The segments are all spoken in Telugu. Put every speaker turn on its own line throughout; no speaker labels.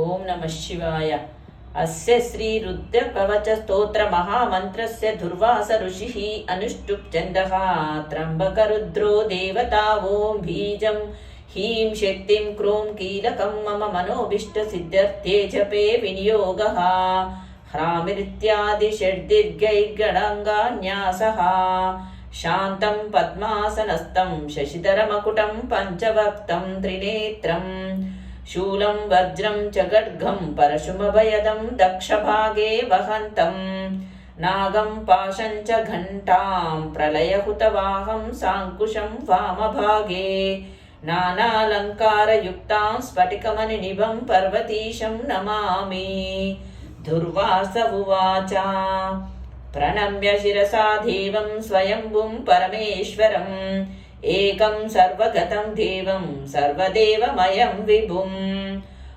ఓం నమ శివాయ. అస్య శ్రీ రుద్ర కవచ స్తోత్ర మహామంత్రస్య దుర్వాస ఋషి అనుష్టుప్ ఛందః త్రంబక రుద్రో దేవతా ఓం బీజం హీం శక్తిం క్రోం కీలకం మమ మనోభీష్ట సిద్ధ్యర్థే జపే వినియోగ. హ్రామిరిత్యాది షడ్దిర్గైర్గణాంగాన్యాసः శాంతం పద్మాసనస్థం శశిధరమకుటం పంచవక్తం త్రినేత్రం. శూలం వజ్రం చ గడ్గం పరశుమభయదం దక్షభాగే వహంతం. నాగం పాశం చ ఘంటాం ప్రళయహుతవాహం సాంకుశం వామభాగే. నానాలంకారయుక్తాం స్ఫటికమణినిభం పర్వతీశం నమామి. దుర్వాస ఉవాచ. ప్రణమ్య శిరసా దేవం స్వయంభుం పరమేశ్వరం. ఏకం సర్వగతం దేవం సర్వదేవమయం విభుం.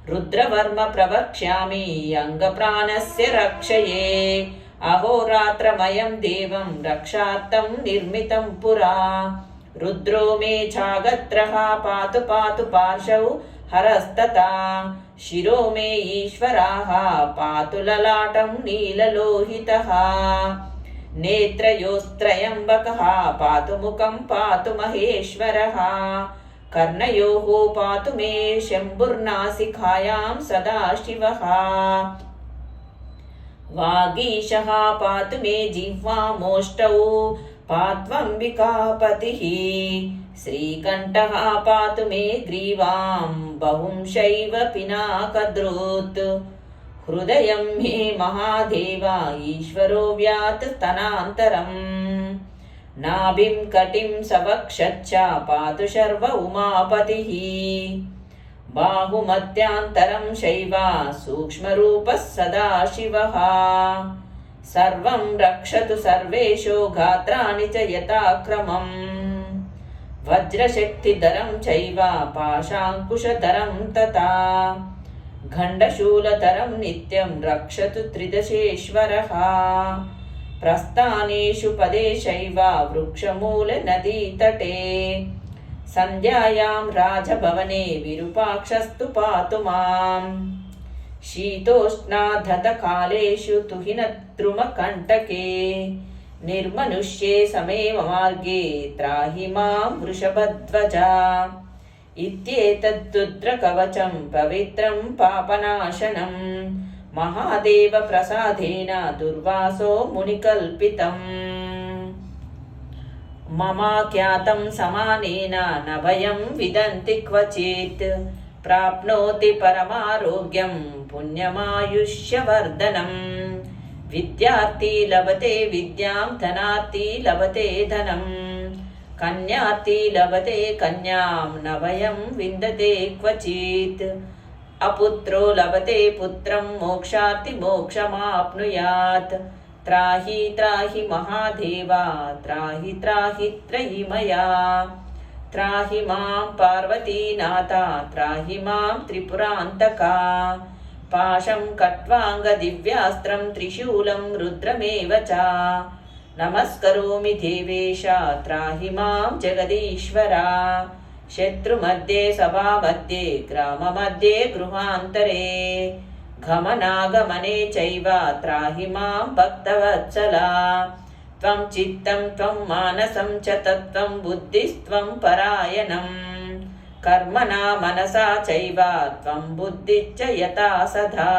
రుద్రవర్మ ప్రవక్ష్యామి అంగప్రాణస్య రక్షయే. అహోరాత్రమయం దేవం రక్షార్థం నిర్మితం పురా. రుద్రో మే చాగత్ర పాతు పాతు పార్శౌ హరస్తతా. శిరో మే ఈశ్వరాः పాతు లలాటం నీలలోహితः. नेत्रयोस्त्रयम्बकः पातु मुखं पातु महेश्वरः कर्णयोः पातु मे शम्भुर्नासिकायां सदाशिवः वागीशः पातु मे जिह्वामोष्टौ पात्वम्बिकापतिः श्रीकण्ठः पातु मे ग्रीवां बहुं शैव पिनाकद्रुत् హృదయం హే మహాదేవ ఈశ్వరో వ్యాత్ స్తనాంతరం నాభిం కటిం సవక్షచ్చ పాతు శర్వ ఉమాపతి. బాహుమత్యాంతరం శైవ సూక్ష్మరూప సదాశివ సర్వం రక్షతు సర్వేషో గాత్రాణి చ యథాక్రమం. వజ్రశక్తిధరం చైవ పాశాంకుశధరం తథా. ఖండశూలతరం నిత్యం రక్షతు త్రిదశేశ్వరः. ప్రస్థానేషు పదేశైవ వృక్షమూలనదీతటే సంధ్యాయాం రాజభవనే విరూపాక్షస్తు పాతు మాం. శీతోష్ణాధతకాలేషు తుహినద్రుమకంటకే. నిర్మనుష్యే సమే మార్గే త్రాహి మాం వృషభధ్వజ. ఇత్యేతద్రుద్రకవచం పవిత్రం పాపనాశనం మహాదేవ ప్రసాదేన దుర్వాసో మునికల్పితం మమాఖ్యాతం సమానేన నభయం విదంతి క్వచిత్ ప్రాప్నోతి పరమారోగ్యం పుణ్యమాయుష్యవర్ధనం విద్యార్థి లభతే విద్యాం ధనార్థి లభతే ధనం కన్యాతి లభతే కన్యాం నభయం విందతే క్వచిత్. అపుత్రో లభతే పుత్రం మోక్షాతి మోక్షమాప్నుయాత్. త్రాహి త్రాహి మహాదేవా త్రాహి త్రాహి త్రయిమయా. త్రాహి మాం పార్వతీనాథ త్రాహి మాం త్రిపురాంతకా. పాశం కట్వాంగ దివ్యాస్త్రం త్రిశూలం రుద్రమేవ చ. నమస్కరోమి దేవేశ త్రాహి మాం జగదీశ్వర. శత్రుమధ్యే సభామధ్యే గ్రామమధ్యే గృహాంతరే. గమనాగమనే చైవ త్రాహి మాం భక్తవత్సలా. త్వం చిత్తం త్వం మానసం చ తత్వం బుద్ధిస్త్వం పరాయణం. కర్మణా మనసా చైవ త్వం బుద్ధిచ్చ యథా సదా.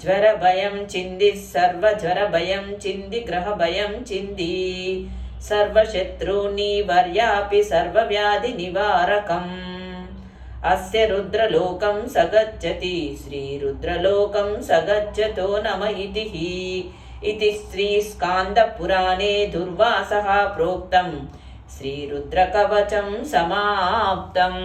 జ్వర భయం చింది సర్వ జ్వర భయం చింది గ్రహ భయం చింది. సర్వశత్రూని వర్యాపి సర్వ వ్యాధి నివారకం. అస్య రుద్రలోకం సగచ్చతి శ్రీరుద్రలోకం సగచ్చతో నమ ఇది ఇది పురాణే దుర్వాస ప్రోక్తం. శ్రీరుద్రకవచం సమాప్తం.